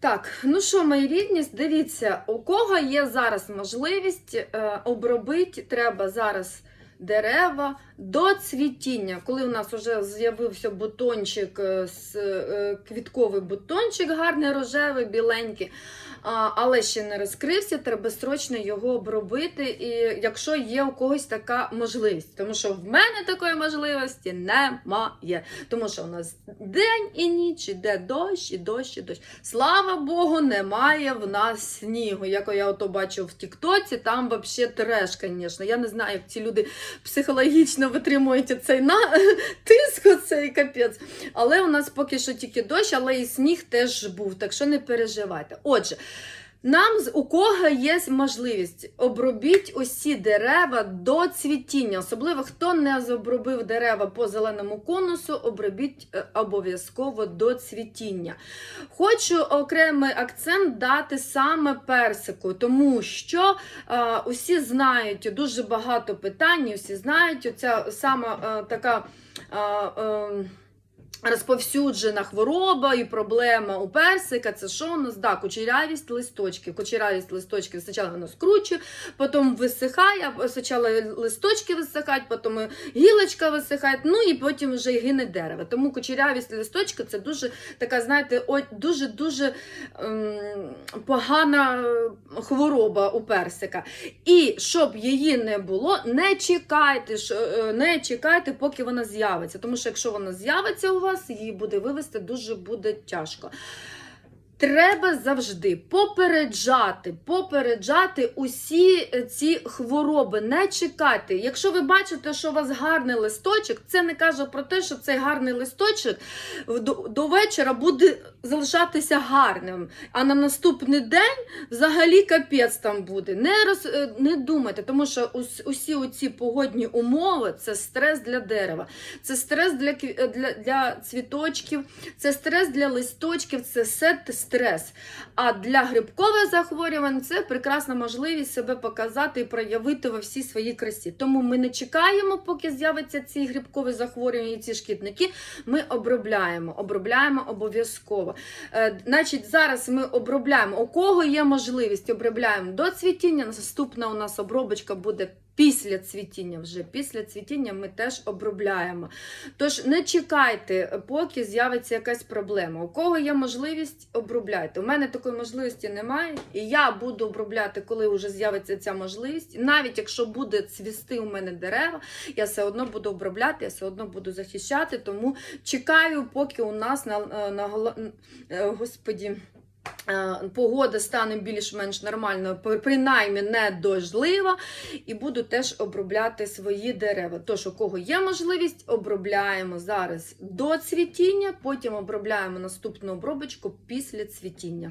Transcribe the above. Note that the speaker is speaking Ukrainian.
Так, ну що, мої рідні, дивіться, у кого є зараз можливість е, обробити, треба зараз дерева до цвітіння. Коли у нас вже з'явився бутончик, е, е, квітковий бутончик, гарний рожевий, біленький, але ще не розкрився, треба срочно його обробити, і якщо є у когось така можливість. Тому що в мене такої можливості немає. Тому що у нас день і ніч, іде дощ, і дощ, і дощ. Слава Богу, немає в нас снігу. Як я ото бачу в Тіктоці, там взагалі треш, звісно. Я не знаю, як ці люди психологічно витримують цей на... тиск, оцей капець. Але у нас поки що тільки дощ, але і сніг теж був, так що не переживайте. Отже. Нам з- у кого є можливість обробіть усі дерева до цвітіння, особливо хто не обробив дерева по зеленому конусу, обробіть е, обов'язково до цвітіння. Хочу окремий акцент дати саме персику, тому що е, усі знають дуже багато питань, усі знають оця сама е, така. е, е, Розповсюджена хвороба і проблема у персика це що у нас? Да, кучерявість листочків. Кучерявість листочків спочатку воно скручує, потім висихає, спочатку листочки висихають, потім гілочка висихає, ну і потім вже гине дерево. Тому кучерявість листочка це дуже така, знаєте, дуже-дуже ем, погана хвороба у персика. І щоб її не було, не чекайте, е, не чекайте, поки вона з'явиться. Тому що якщо вона з'явиться у вас, її буде вивести дуже буде тяжко. Треба завжди попереджати, попереджати усі е, ці хвороби, не чекати. Якщо ви бачите, що у вас гарний листочок, це не каже про те, що цей гарний листочок до, вечора буде залишатися гарним. А на наступний день взагалі капець там буде. Не, роз, е, не думайте, тому що усі оці погодні умови це стрес для дерева, це стрес для, е, для, для цвіточків, це стрес для листочків, це все т- стрес. А для грибкових захворювань це прекрасна можливість себе показати і проявити во всій своїй красі. Тому ми не чекаємо, поки з'являться ці грибкові захворювання і ці шкідники. Ми обробляємо, обробляємо обов'язково. Е, значить, зараз ми обробляємо. У кого є можливість, обробляємо до цвітіння. Наступна у нас обробочка буде. Після цвітіння, вже після цвітіння ми теж обробляємо. Тож не чекайте, поки з'явиться якась проблема. У кого є можливість, обробляйте. У мене такої можливості немає, і я буду обробляти, коли вже з'явиться ця можливість. Навіть якщо буде цвісти у мене дерева, я все одно буду обробляти, я все одно буду захищати. Тому чекаю, поки у нас на, на, голо- е, господі. Е, Погода стане більш-менш нормальною, при- принаймні не дождлива, і буду теж обробляти свої дерева. Тож, у кого є можливість, обробляємо зараз до цвітіння, потім обробляємо наступну обробочку після цвітіння.